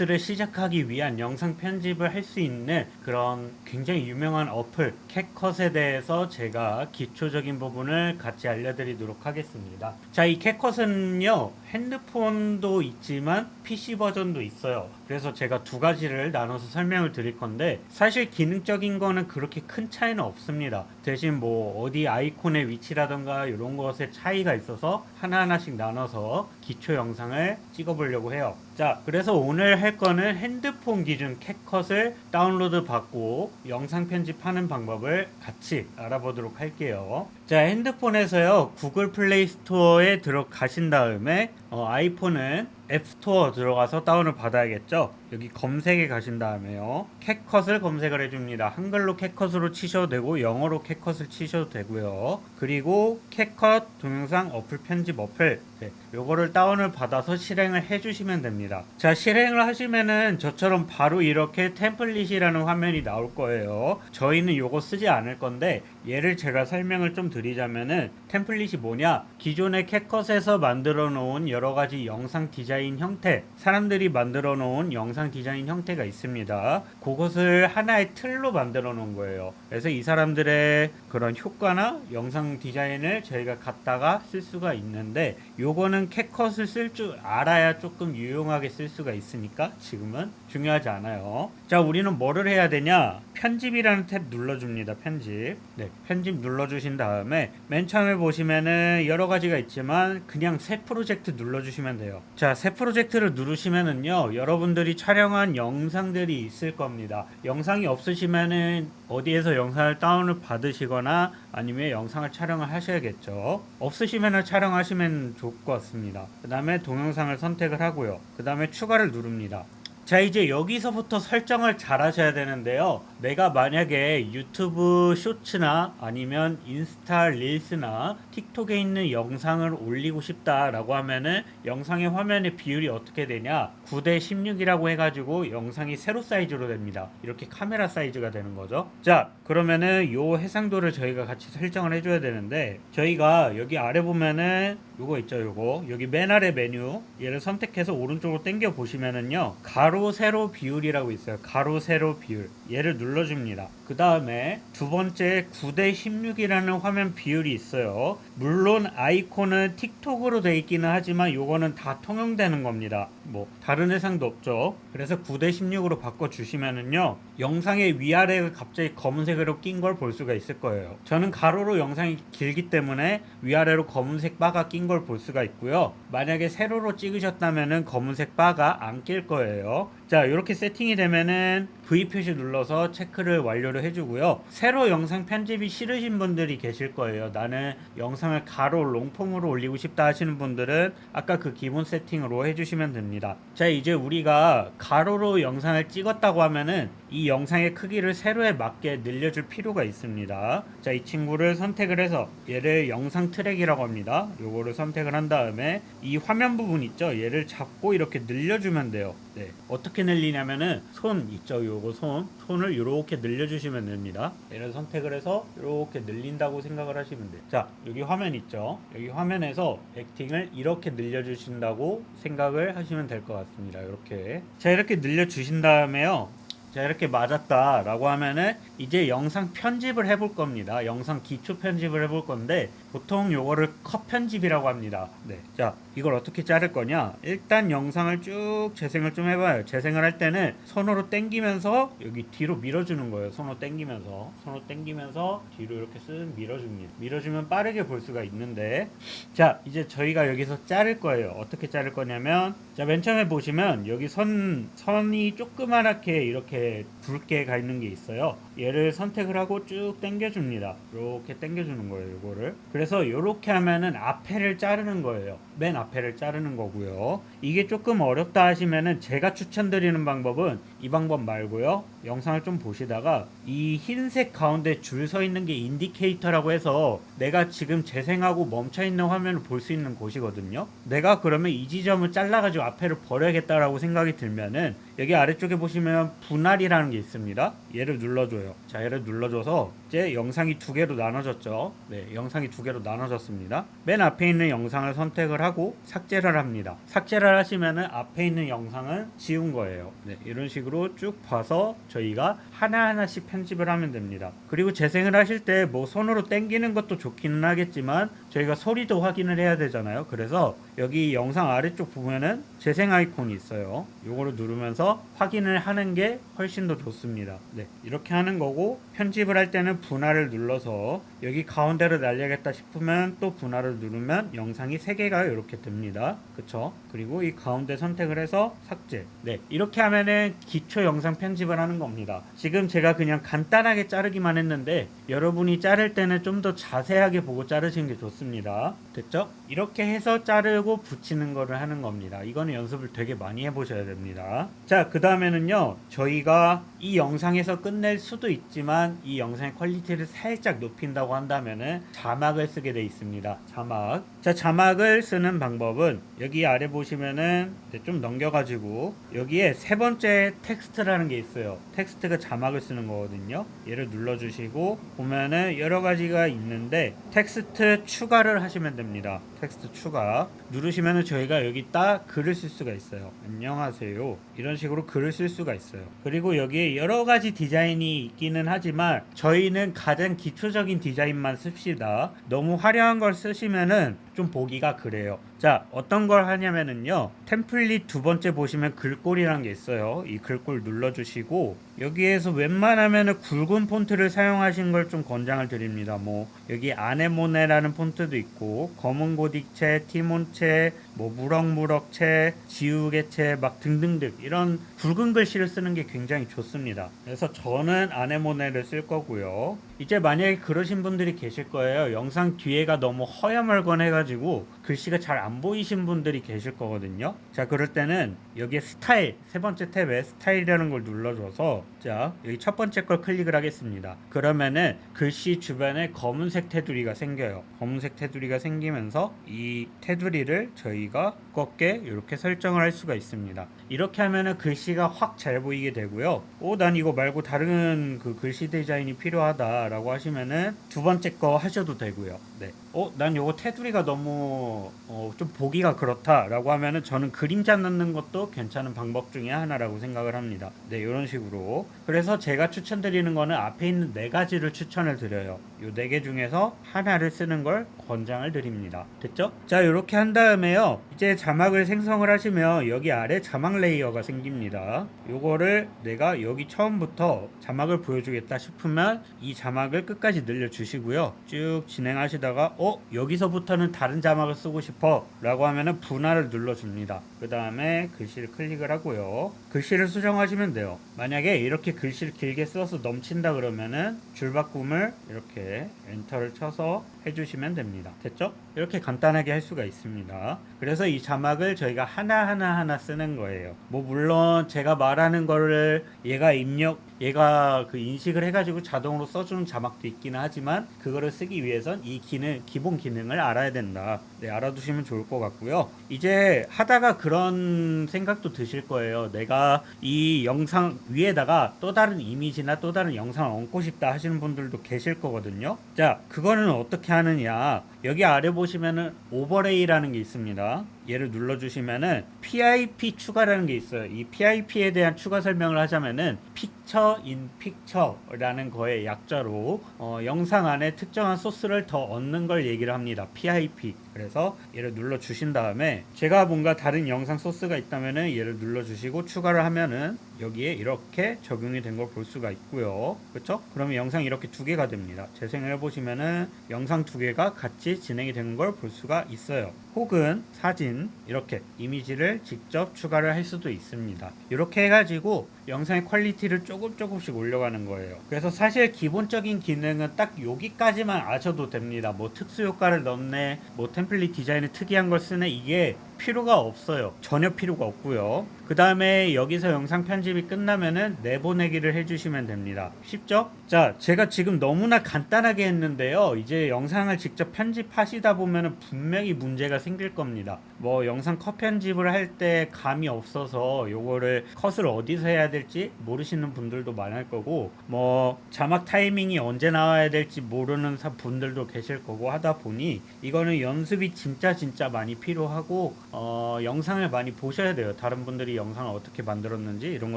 비즈니스를 시작하기 위한 영상 편집을 할 수 있는 그런 굉장히 유명한 어플 캣컷에 대해서 제가 기초적인 부분을 같이 알려드리도록 하겠습니다. 자, 이 캣컷은요 핸드폰도 있지만 PC 버전도 있어요. 그래서 제가 두 가지를 나눠서 설명을 드릴 건데 사실 기능적인 거는 그렇게 큰 차이는 없습니다. 대신 뭐 어디 아이콘의 위치라던가 이런 것에 차이가 있어서 하나하나씩 나눠서 기초 영상을 찍어보려고 해요. 자, 그래서 오늘 할 거는 핸드폰 기준 캣컷을 다운로드 받고 영상 편집하는 방법을 같이 알아보도록 할게요. 자, 핸드폰에서요, 구글 플레이 스토어에 들어가신 다음에 어, 아이폰은 앱스토어 들어가서 다운을 받아야겠죠. 여기 검색에 가신 다음에요. 캣컷을 검색을 해줍니다. 한글로 캣컷으로 치셔도 되고 영어로 캣컷을 치셔도 되고요. 그리고 캣컷 동영상 어플 편집 어플 네, 요거를 다운을 받아서 실행을 해주시면 됩니다. 자 실행을 하시면은 저처럼 바로 이렇게 템플릿이라는 화면이 나올 거예요. 저희는 요거 쓰지 않을 건데 얘를 제가 설명을 좀 드리자면은 템플릿이 뭐냐 기존의 캣컷에서 만들어 놓은 여러 가지 영상 디자인 형태 사람들이 만들어 놓은 영상 디자인 형태가 있습니다. 그것을 하나의 틀로 만들어 놓은 거예요. 그래서 이 사람들의 그런 효과나 영상 디자인을 저희가 갖다가 쓸 수가 있는데 요거는 캣컷을 쓸 줄 알아야 조금 유용하게 쓸 수가 있으니까 지금은 중요하지 않아요. 자 우리는 뭐를 해야 되냐 편집이라는 탭 눌러줍니다 편집. 네 편집 눌러주신 다음에 맨 처음에 보시면은 여러 가지가 있지만 그냥 새 프로젝트 눌러주시면 돼요. 자 새 프로젝트를 누르시면은요 여러분들이 촬영한 영상들이 있을 겁니다. 영상이 없으시면은 어디에서 영상을 다운을 받으시거나 아니면 영상을 촬영을 하셔야겠죠. 없으시면은 촬영하시면 좋을 것 같습니다. 그 다음에 동영상을 선택을 하고요. 그 다음에 추가를 누릅니다 자 이제 여기서부터 설정을 잘 하셔야 되는데요. 내가 만약에 유튜브 쇼츠나 아니면 인스타 릴스나 틱톡에 있는 영상을 올리고 싶다 라고 하면은 영상의 화면의 비율이 어떻게 되냐? 9대 16이라고 해가지고 영상이 세로 사이즈로 됩니다. 이렇게 카메라 사이즈가 되는 거죠. 자 그러면은 요 해상도를 저희가 같이 설정을 해줘야 되는데 저희가 여기 아래 보면은 요거 있죠 요거. 여기 맨 아래 메뉴. 얘를 선택해서 오른쪽으로 당겨 보시면은요 가로 세로 비율이라고 있어요. 가로 세로 비율. 얘를 눌러줍니다. 그 다음에 두 번째 9대 16이라는 화면 비율이 있어요. 물론 아이콘은 틱톡으로 돼 있기는 하지만 요거는 다 통용되는 겁니다 뭐 다른 해상도 없죠. 그래서 9대 16으로 바꿔 주시면은요 영상의 위아래가 갑자기 검은색으로 낀 걸 볼 수가 있을 거예요. 저는 가로로 영상이 길기 때문에 위아래로 검은색 바가 낀 걸 볼 수가 있고요. 만약에 세로로 찍으셨다면은 검은색 바가 안 낄 거예요. 자 이렇게 세팅이 되면은 V 표시 눌러서 체크를 완료를 해 주고요. 세로 영상 편집이 싫으신 분들이 계실 거예요. 나는 영상을 가로 롱폼으로 올리고 싶다 하시는 분들은 아까 그 기본 세팅으로 해 주시면 됩니다 자 이제 우리가 가로로 영상을 찍었다고 하면은 이 영상의 크기를 세로에 맞게 늘려줄 필요가 있습니다. 자 이 친구를 선택을 해서 얘를 영상 트랙이라고 합니다. 요거를 선택을 한 다음에 이 화면 부분 있죠? 얘를 잡고 이렇게 늘려주면 돼요. 네. 어떻게 늘리냐면은 손 있죠? 요거 손. 손을 이렇게 늘려주시면 됩니다. 얘를 선택을 해서 이렇게 늘린다고 생각을 하시면 돼요. 자 여기 화면 있죠? 여기 화면에서 액팅을 이렇게 늘려주신다고 생각을 하시면 될 것 같습니다. 이렇게. 자 이렇게 늘려주신 다음에요. 자 이렇게 맞았다 라고 하면은 이제 영상 편집을 해볼 겁니다. 영상 기초 편집을 해볼 건데 보통 요거를 컷 편집이라고 합니다. 네 자 이걸 어떻게 자를 거냐? 일단 영상을 쭉 재생을 좀 해봐요. 재생을 할 때는 손으로 당기면서 여기 뒤로 밀어주는 거예요. 손으로 당기면서 손으로 당기면서 뒤로 이렇게 쓱 밀어줍니다. 밀어주면 빠르게 볼 수가 있는데. 자 이제 저희가 여기서 자를 거예요. 어떻게 자를 거냐면 자 맨 처음에 보시면 여기 선 선이 조그만하게 이렇게 굵게 가 있는 게 있어요. 얘를 선택을 하고 쭉 당겨줍니다. 이렇게 당겨주는 거예요 이거를 그래서 이렇게 하면은 앞에를 자르는 거예요. 맨 앞에를 자르는 거고요. 이게 조금 어렵다 하시면은 제가 추천드리는 방법은 이 방법 말고요. 영상을 좀 보시다가 이 흰색 가운데 줄 서 있는 게 인디케이터라고 해서 내가 지금 재생하고 멈춰 있는 화면을 볼 수 있는 곳이거든요. 내가 그러면 이 지점을 잘라가지고 앞에를 버려야겠다라고 생각이 들면은 여기 아래쪽에 보시면 분할이라는 게 있습니다. 얘를 눌러줘요. 자 얘를 눌러줘서 이제 영상이 두 개로 나눠졌죠. 네, 영상이 두 개로 나눠졌습니다. 맨 앞에 있는 영상을 선택을 하고 삭제를 합니다. 삭제를 하시면은 앞에 있는 영상은 지운 거예요. 네, 이런 식으로 쭉 봐서 저희가 하나하나씩 편집을 하면 됩니다. 그리고 재생을 하실 때 뭐 손으로 당기는 것도 좋기는 하겠지만 저희가 소리도 확인을 해야 되잖아요. 그래서 여기 영상 아래쪽 보면은 재생 아이콘이 있어요. 요거를 누르면서 확인을 하는 게 훨씬 더 좋습니다. 네, 이렇게 하는 거고 편집을 할 때는 분할을 눌러서 여기 가운데로 날려야겠다 싶으면 또 분할을 누르면 영상이 세 개가 이렇게 됩니다. 그쵸? 그리고 이 가운데 선택을 해서 삭제. 네, 이렇게 하면은 기초 영상 편집을 하는 겁니다. 지금 제가 그냥 간단하게 자르기만 했는데 여러분이 자를 때는 좀 더 자세하게 보고 자르시는 게 좋습니다. 됐죠? 이렇게 해서 자르고 붙이는 거를 하는 겁니다. 이거는 연습을 되게 많이 해보셔야 됩니다. 자, 그 다음에는요, 저희가 이 영상에서 끝낼 수도 있지만 이 영상의 퀄리티를 살짝 높인다고 한다면은 자막을 쓰게 돼 있습니다. 자막. 자, 자막을 쓰는 방법은 여기 아래 보시면은 좀 넘겨가지고 여기에 세 번째 텍스트라는 게 있어요. 텍스트가 자막을 쓰는 거거든요. 얘를 눌러주시고 보면은 여러 가지가 있는데 텍스트 추가를 하시면 됩니다. 텍스트 추가 누르시면은 저희가 여기 딱 글을 쓸 수가 있어요. 안녕하세요. 이런 식으로 글을 쓸 수가 있어요. 그리고 여기에 여러 가지 디자인이 있기는 하지만 저희는 가장 기초적인 디자인 만 씁시다. 너무 화려한 걸 쓰시면은 좀 보기가 그래요. 자, 어떤 걸 하냐면은요. 템플릿 두 번째 보시면 글꼴이라는 게 있어요. 이 글꼴 눌러주시고 여기에서 웬만하면은 굵은 폰트를 사용하신 걸 좀 권장을 드립니다. 뭐 여기 아네모네라는 폰트도 있고 검은 고딕체, 티몬체, 뭐 무럭무럭체, 지우개체 막 등등등 이런 굵은 글씨를 쓰는 게 굉장히 좋습니다. 그래서 저는 아네모네를 쓸 거고요. 이제 만약에 그러신 분들이 계실 거예요. 영상 뒤에가 너무 허여멀건해가 지고 글씨가 잘 안 보이신 분들이 계실 거거든요. 자, 그럴 때는 여기에 스타일 세 번째 탭에 스타일이라는 걸 눌러줘서 자 여기 첫 번째 걸 클릭을 하겠습니다. 그러면은 글씨 주변에 검은색 테두리가 생겨요. 검은색 테두리가 생기면서 이 테두리를 저희가 두껍게 이렇게 설정을 할 수가 있습니다. 이렇게 하면은 글씨가 확 잘 보이게 되고요. 오, 난 이거 말고 다른 그 글씨 디자인이 필요하다 라고 하시면은 두 번째 거 하셔도 되고요. 네. 어, 난 요거 테두리가 너무 어, 좀 보기가 그렇다 라고 하면은 저는 그림자 넣는 것도 괜찮은 방법 중에 하나라고 생각을 합니다. 네, 이런 식으로. 그래서 제가 추천드리는 거는 앞에 있는 네 가지를 추천을 드려요. 요네개 중에서 하나를 쓰는 걸 권장을 드립니다. 됐죠? 자, 이렇게 한 다음에요. 이제 자막을 생성을 하시면 여기 아래 자막 레이어가 생깁니다. 요거를 내가 여기 처음부터 자막을 보여주겠다 싶으면 이 자막을 끝까지 늘려주시고요. 쭉 진행하시다가 어 여기서부터는 다른 자막을 쓰고 싶어 라고 하면은 분할을 눌러줍니다. 그 다음에 글씨를 클릭을 하고요. 글씨를 수정하시면 돼요. 만약에 이렇게 글씨를 길게 써서 넘친다 그러면은 줄바꿈을 이렇게 엔터를 쳐서 해주시면 됩니다. 됐죠? 이렇게 간단하게 할 수가 있습니다. 그래서 이 자막을 저희가 하나하나 하나 쓰는 거예요. 뭐 물론 제가 말하는 거를 얘가 입력 얘가 그 인식을 해가지고 자동으로 써주는 자막도 있기는 하지만 그거를 쓰기 위해선 이 기능 기본 기능을 알아야 된다. 네 알아두시면 좋을 것 같고요. 이제 하다가 그런 생 각도 드실 거예요. 내가 이 영상 위에다가 또 다른 이미지나 또 다른 영상을 얹고 싶다 하시는 분들도 계실 거거든요. 자 그거는 어떻게 하느냐? 여기 아래 보시면은 오버레이라는 게 있습니다. 얘를 눌러주시면은 PIP 추가라는 게 있어요. 이 PIP에 대한 추가 설명을 하자면은 픽처 인 픽처라는 거의 약자로 어, 영상 안에 특정한 소스를 더 얻는 걸 얘기를 합니다. PIP. 그래서 얘를 눌러 주신 다음에 제가 뭔가 다른 영상 소스가 있다면은 얘를 눌러 주시고 추가를 하면은 여기에 이렇게 적용이 된 걸 볼 수가 있고요. 그렇죠? 그러면 영상 이렇게 두 개가 됩니다. 재생을 해 보시면은 영상 두 개가 같이 진행이 되는 걸볼 수가 있어요. 혹은 사진 이렇게 이미지를 직접 추가를 할 수도 있습니다. 이렇게 해가지고 영상의 퀄리티를 조금 조금씩 올려가는 거예요. 그래서 사실 기본적인 기능은 딱 여기까지만 아셔도 됩니다. 뭐 특수 효과를 넣네, 뭐 템플릿 디자인을 특이한 걸 쓰네 이게 필요가 없어요. 전혀 필요가 없고요. 그 다음에 여기서 영상 편집 이 끝나면은 내보내기를 해주시면 됩니다. 쉽죠? 자, 제가 지금 너무나 간단하게 했는데요. 이제 영상을 직접 편집하시다 보면은 분명히 문제가 생길 겁니다. 뭐 영상 컷 편집을 할 때 감이 없어서 요거를 컷을 어디서 해야 될지 모르시는 분들도 많을 거고 뭐 자막 타이밍이 언제 나와야 될지 모르는 사- 분들도 계실 거고 하다 보니 이거는 연습이 진짜 진짜 많이 필요하고 어, 영상을 많이 보셔야 돼요. 다른 분들이 영상을 어떻게 만들었는지 이런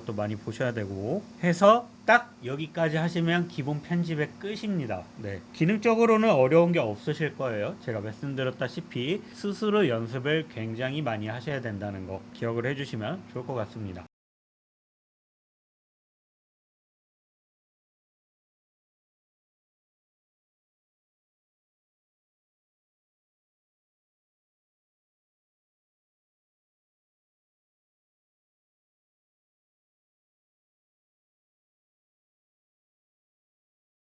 것도 많이 보셔야 되고 해서 딱 여기까지 하시면 기본 편집의 끝입니다. 네. 기능적으로는 어려운 게 없으실 거예요. 제가 말씀드렸다시피 스스로 연습을 굉장히 많이 하셔야 된다는 거 기억을 해주시면 좋을 것 같습니다.